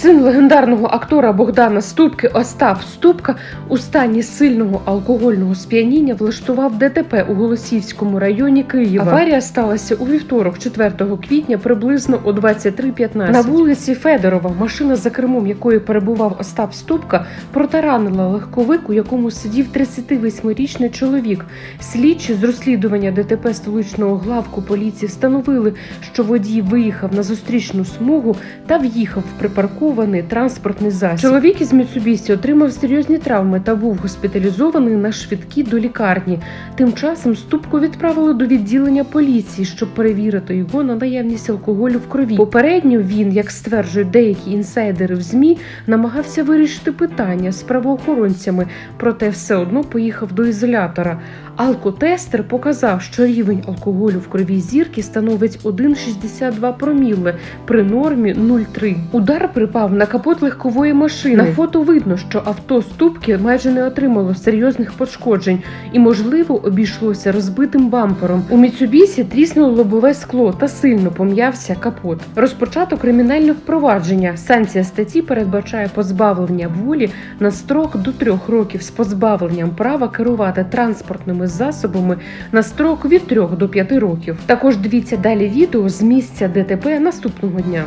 Син легендарного актора Богдана Ступки Остап Ступка у стані сильного алкогольного сп'яніння влаштував ДТП у Голосіївському районі Києва. Аварія сталася у вівторок, 4 квітня, приблизно о 23.15. На вулиці Федорова машина, за кермом якої перебував Остап Ступка, протаранила легковик, у якому сидів 38-річний чоловік. Слідчі з розслідування ДТП столичного главку поліції встановили, що водій виїхав на зустрічну смугу та в'їхав в припаркований транспортний засіб. Чоловік із Міцубісі отримав серйозні травми та був госпіталізований на швидкі до лікарні. Тим часом ступку відправили до відділення поліції, щоб перевірити його на наявність алкоголю в крові. Попередньо він, як стверджують деякі інсайдери в змі, намагався вирішити питання з правоохоронцями, проте все одно поїхав до ізолятора. Алкотестер показав, що рівень алкоголю в крові зірки становить 1,62 проміле при нормі 0,3. Удар припав на капот легкової машини. На фото видно, що авто ступки майже не отримало серйозних пошкоджень і, можливо, обійшлося розбитим бампером. У Міцубісі тріснуло лобове скло та сильно пом'явся капот. Розпочато кримінальне впровадження. Санкція статті передбачає позбавлення волі на строк до трьох років з позбавленням права керувати транспортними засобами на строк від 3 до 5 років. Також дивіться далі відео з місця ДТП наступного дня.